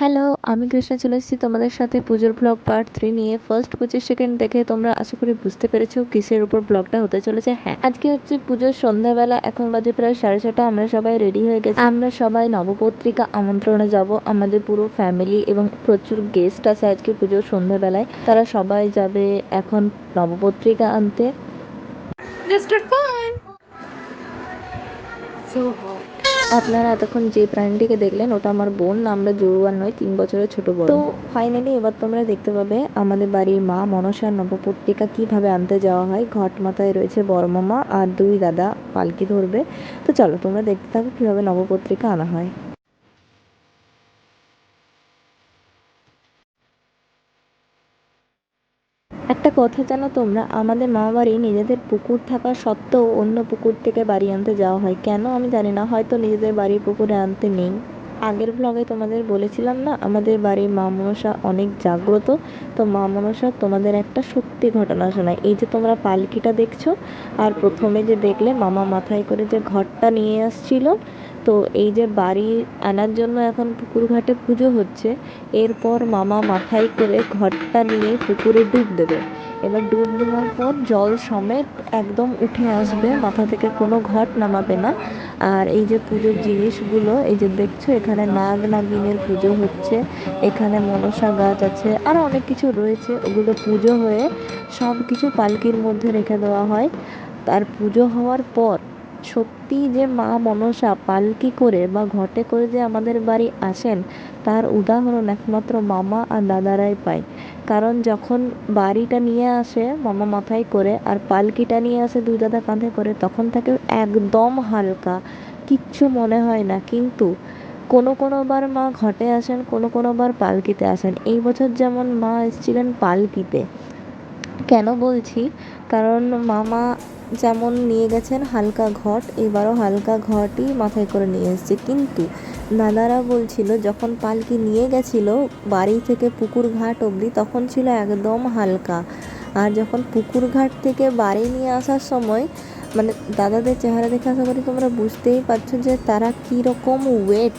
Hello আমি কৃষ্ণা চলে এসেছি তোমাদের সাথে পুজোর ব্লগ পার্ট থ্রি নিয়ে। ফার্স্ট পঁচিশ সেকেন্ড দেখে তোমরা আশা করি বুঝতে পেরেছ কিসের উপর ব্লগটা হতে চলেছে। হ্যাঁ আজকে হচ্ছে পুজোর সন্ধ্যাবেলা এখন বাজে প্রায় সাড়ে ছটা আমরা সবাই রেডি হয়ে গেছি। আমরা সবাই নবপত্রিকা আমন্ত্রণে যাব। আমাদের পুরো ফ্যামিলি এবং প্রচুর গেস্ট আছে আজকে পুজোর সন্ধ্যাবেলায়। তারা সবাই যাবে এখন নবপত্রিকা আনতে. So hot. আপনারা এতক্ষণ যে প্রাণীটিকে দেখলেন, ওটা আমার বোন, আমরা জড়ুয়ার নয় তিন বছরের ছোট বোন তো ফাইনালি এবার তোমরা দেখতে পাবে আমাদের বাড়ির মা মনসার নবপত্রিকা কীভাবে আনতে যাওয়া হয়। ঘট মাথায় রয়েছে বড়মামা আর দুই দাদা, পালকি ধরবে। তো চলো তোমরা দেখতে থাকো কীভাবে নবপত্রিকা আনা হয়। একটা কথা জানো তোমরা? আমাদের মামা বাড়ি নিজেদের পুকুর থাকা সত্ত্বেও অন্য পুকুর থেকে বাড়ি আনতে যাওয়া হয়। কেন? আমি জানি না। হয়তো নিজেদের বাড়ির পুকুরে আনতে নেই। আগের ব্লগে তোমাদের বলেছিলাম না, আমাদের বাড়ির মা মনসা অনেক জাগ্রত। তো মা মনসা তোমাদের একটা সত্যি ঘটনা শোনায়। এই যে তোমরা পালকিটা দেখছ, আর প্রথমে যে দেখলে মামা মাথায় করে যে ঘরটা নিয়ে আসছিল তো এই যে বাড়ি আনার জন্য এখন পুকুর ঘাটে পুজো হচ্ছে, এরপর মামা মাথায় করে ঘরটা নিয়ে পুকুরে ডুব দেবে। এবার ডুব দেওয়ার পর জল সমেত একদম উঠে আসবে, মাথা থেকে কোনো ঘট নামাবে না। আর এই যে পুজোর জিনিসগুলো, এই যে দেখছ, এখানে নাগ নাগিনের পুজো হচ্ছে, এখানে মনসা গাছ আছে আরও অনেক কিছু রয়েছে। ওগুলো পুজো হয়ে সব কিছু পালকির মধ্যে রেখে দেওয়া হয়। তার পুজো হওয়ার পর সত্যি যে মা মনসা পালকি করে বা ঘটে করে যে আমাদের বাড়ি আসেন, তার উদাহরণ একমাত্র মামা আর দাদারাই পায়। কারণ যখন বাড়িটা নিয়ে আসে মামা মাথায় করে আর পালকিটা নিয়ে আসে দুই দাদা কাঁধে করে, তখন থাকে একদম হালকা, কিচ্ছু মনে হয় না। কিন্তু কোনো কোনো বার মা ঘটে আসেন, কোনো কোনো বার পালকিতে আসেন। এই বছর যেমন মা এসেছিলেন পালকিতে কেন বলছি? কারণ মামা যেমন নিয়ে গেছেন হালকা ঘট, এবারও হালকা ঘটই মাথায় করে নিয়ে এসেছে। কিন্তু দাদারা বলছিল, যখন পালকি নিয়ে গেছিল বাড়ি থেকে পুকুর ঘাট অবধি, তখন ছিল একদম হালকা। আর যখন পুকুর ঘাট থেকে বাড়ি নিয়ে আসার সময় মানে দাদাদের চেহারা দেখে আশা করি তোমরা বুঝতেই পারছ যে তারা কীরকম ওয়েট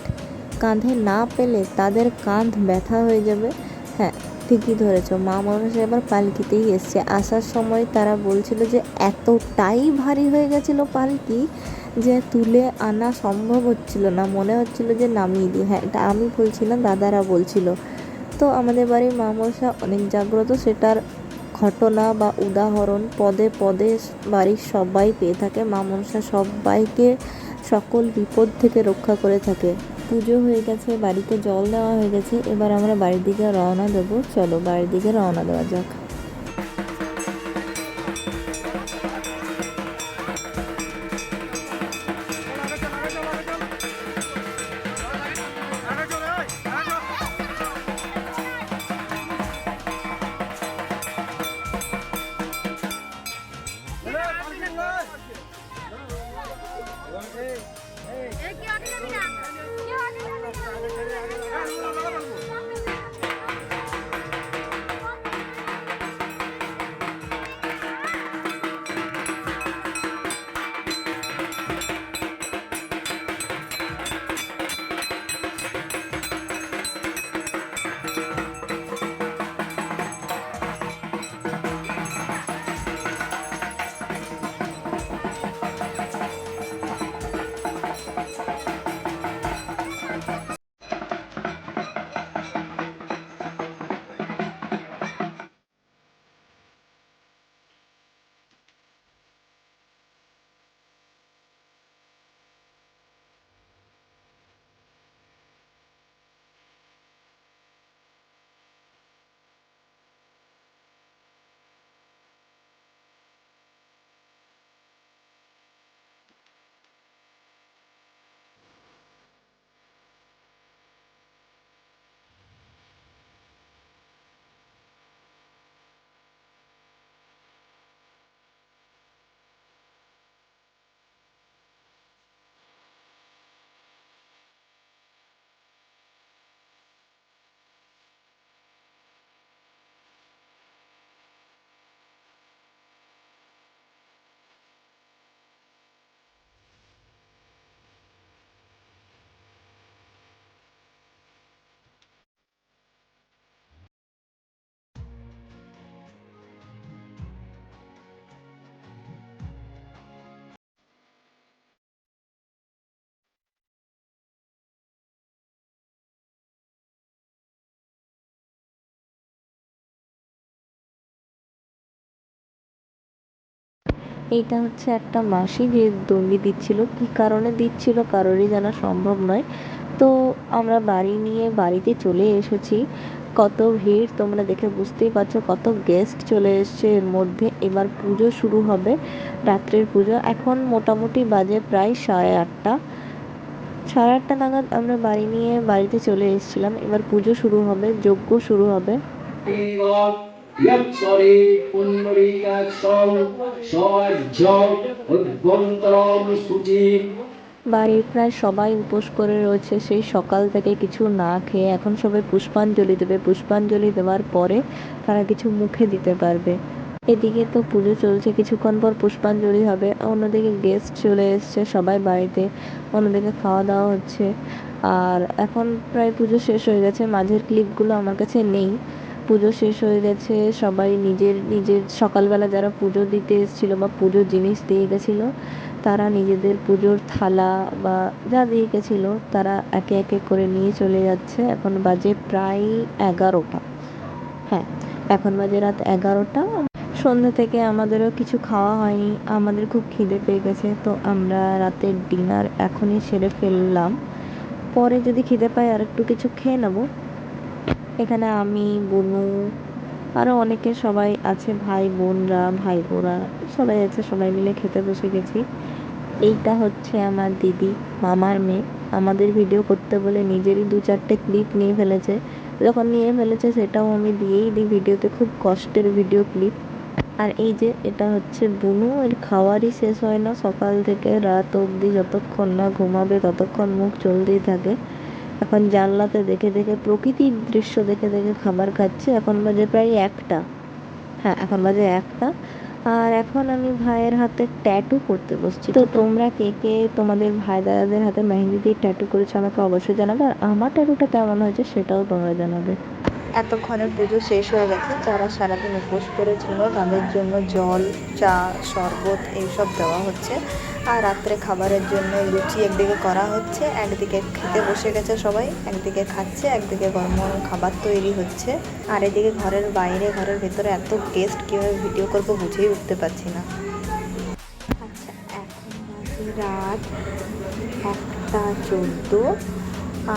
কাঁধে না পেলে তাদের কাঁধ ব্যথা হয়ে যাবে। হ্যাঁ ঠিকই ধরেছ। মা মনসা এবার পালকিতেই এসছে। আসার সময় তারা বলছিল যে, এতটাই ভারী হয়ে গেছিল পালকি যে তুলে আনা সম্ভব হচ্ছিল না। মনে হচ্ছিল যে নামিয়ে দিই। হ্যাঁ এটা আমি বলছি না দাদারা বলছিল। তো আমাদের বাড়ির মা মনসা অনেক জাগ্রত। সেটার ঘটনা বা উদাহরণ পদে পদে বাড়ির সবাই পেয়ে থাকে। মা মনসা সবাইকে সকল বিপদ থেকে রক্ষা করে থাকে। পুজো হয়ে গেছে, বাড়িতে জল দেওয়া হয়ে গেছে, এবার আমরা বাড়ির দিকে রওনা দেবো। চলো বাড়ির দিকে রওনা দেওয়া যাক। এইটা হচ্ছে একটা মাসি যে দণ্ডি দিচ্ছিল। কী কারণে দিচ্ছিল কারোরই জানা সম্ভব নয়। তো আমরা বাড়ি নিয়ে বাড়িতে চলে এসেছি। কত ভিড়, তোমরা দেখে বুঝতেই পারছ কত গেস্ট চলে এসছে এর মধ্যে। এবার পুজো শুরু হবে, রাত্রের পুজো। এখন মোটামুটি বাজে প্রায় সাড়ে আটটা। সাড়ে আটটা নাগাদ আমরা বাড়ি নিয়ে বাড়িতে চলে এসেছিলাম। এবার পুজো শুরু হবে, যজ্ঞ শুরু হবে। যৎসরে পুণ্ডরীকাক্ষং সজ অভ্যন্তরম সুচি। বাড়ির প্রায় সবাই উপোস করে রয়েছে, সেই সকাল থেকে কিছু না খেয়ে এখন সবাই পুষ্পাঞ্জলি দেবে। পুষ্পাঞ্জলি দেওয়ার পরে তারা কিছু মুখে দিতে পারবে। এদিকে তো পুজো চলছে, কিছুক্ষণ পর পুষ্পাঞ্জলি হবে। অন্যদিকে গেস্ট চলে এসছে সবাই বাড়িতে। অন্যদিকে খাওয়া দাওয়া হচ্ছে। আর এখন প্রায় পুজো শেষ হয়ে গেছে। মাঝের ক্লিপগুলো আমার কাছে নেই। পুজো শেষ হয়ে গেছে, সবাই নিজের নিজের সকালবেলা যারা পুজো দিতে এসেছিল বা পুজোর জিনিস দিয়ে গেছিল, তারা নিজেদের পুজোর থালা বা যা দিয়ে গেছিল, তারা একে একে করে নিয়ে চলে যাচ্ছে। এখন বাজে প্রায় এগারোটা। হ্যাঁ এখন বাজে রাত এগারোটা। সন্ধ্যা থেকে আমাদেরও কিছু খাওয়া হয়নি, আমাদের খুব খিদে পেয়ে গেছে, তো আমরা রাতের ডিনার এখনই সেরে ফেললাম। পরে যদি খিদে পাই আর একটু কিছু খেয়ে নেব। এখানে আমি, বুনু আরও অনেকে সবাই আছে, ভাই বোনরা, ভাই বোরা সবাই আছে, সবাই মিলে খেতে বসে গেছি। এইটা হচ্ছে আমার দিদি, মামার মেয়ে। আমাদের ভিডিও করতে বলে নিজেরই দু চারটে ক্লিপ নিয়ে ফেলেছে। যখন নিয়ে ফেলেছে সেটাও আমি দিয়েই দিই ভিডিওতে খুব কষ্টের ভিডিও ক্লিপ আর এই যে, এটা হচ্ছে বুনু, এর খাওয়ারই শেষ হয় না। সকাল থেকে রাত অবধি যতক্ষণ না ঘুমাবে ততক্ষণ মুখ চলতেই থাকে। এখন জানলাতে দেখে দেখে, প্রকৃতির দৃশ্য দেখে দেখে খাবার খাচ্ছে। এখন বাজে প্রায় একটা। হ্যাঁ এখন বাজে একটা। আর এখন আমি ভাইয়ের হাতে ট্যাটু করতে বসছি। তো তোমরা কে কে তোমাদের ভাই দাদাদের হাতে মেহেন্দি দিয়ে ট্যাটু করেছ আমাকে অবশ্যই জানাবে। আর আমার ট্যাটুটা কেমন হয়েছে সেটাও তোমরা জানাবে। এতক্ষণে পুজো শেষ হয়ে গেছে। যারা সারাদিন উপোস করেছিল, তাদের জন্য জল, চা, শরবত এইসব দেওয়া হচ্ছে। আর রাত্রে খাবারের জন্য লুচি একদিকে করা হচ্ছে, একদিকে খেতে বসে গেছে সবাই, একদিকে খাচ্ছে, একদিকে গরম গরম খাবার তৈরি হচ্ছে। আর এদিকে ঘরের বাইরে, ঘরের ভেতরে এত গেস্ট কীভাবে ভিডিও করব বুঝেই উঠতে পারছি না। আচ্ছা এখন রাত একটা চোদ্দ।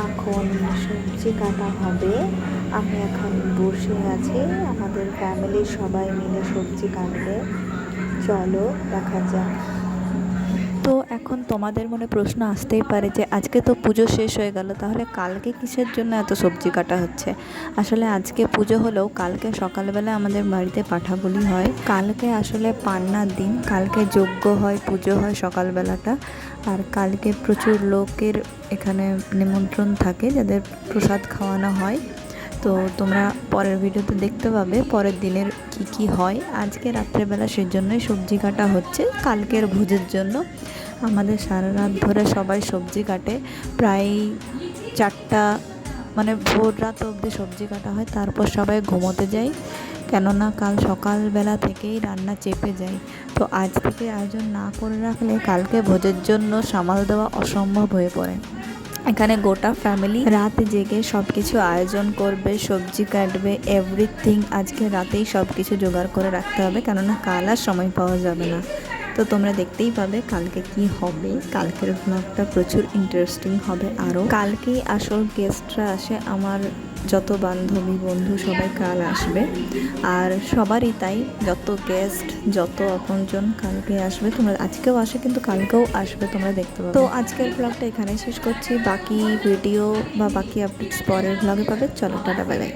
এখন সবজি কাটা হবে। আমি এখন বসে আছি, আমাদের ফ্যামিলির সবাই মিলে সবজি কাটবে। চলো, দেখা যাক। তো এখন তোমাদের মনে প্রশ্ন আসতেই পারে যে আজকে তো পুজো শেষ হয়ে গেল, তাহলে কালকে কিসের জন্য এত সবজি কাটা হচ্ছে? আসলে আজকে পুজো হলেও কালকে সকালবেলা আমাদের বাড়িতে পাঠাবলি হয়। কালকে আসলে পান্নার দিন, কালকে যজ্ঞ হয়, পুজো হয় সকালবেলাটা। আর কালকে প্রচুর লোকের এখানে নিমন্ত্রণ থাকে যাদের প্রসাদ খাওয়ানো হয়। তো তোমরা পরের ভিডিওতে দেখতে পাবে, পরের দিনের কি কি হয়। আজকে রাত্রেবেলা সেজন্যই সবজি কাটা হচ্ছে। কালকের ভোজের জন্য আমাদের সারা রাত ধরে সবাই সবজি কাটে। প্রায় চারটা মানে ভোর রাত অবধি সবজি কাটা হয়। তারপর সবাই ঘুমোতে যায় কেননা কাল সকালবেলা থেকেই রান্না চেপে যায়। তো আজ থেকে আয়োজন না করে রাখলে কালকে ভোজের জন্য সামাল দেওয়া অসম্ভব হয়ে পড়ে। এখানে গোটা ফ্যামিলি রাতে জেগে সব কিছু আয়োজন করবে, সবজি কাটবে এভরিথিং আজকে রাতেই সব কিছু জোগাড় করে রাখতে হবে, কেননা কাল আর সময় পাওয়া যাবে না। তো তোমরা দেখতেই পাবে কালকে কি হবে, কালকের ব্লগটা প্রচুর ইন্টারেস্টিং হবে আরও। কালকেই আসল গেস্টরা আসে আমার যত বান্ধবী, বন্ধু সবাই কাল আসবে। আর সবারই তাই, যত গেস্ট যত আপনজন কালকে আসবে, তোমরা আজকেও আসে, কিন্তু কালকেও আসবে, তোমরা দেখতে পাবে। তো আজকের ব্লগটা এখানেই শেষ করছি। বাকি ভিডিও বা বাকি আপডেটস পরের ব্লগে পাবে। চলো, টাটা বেলায়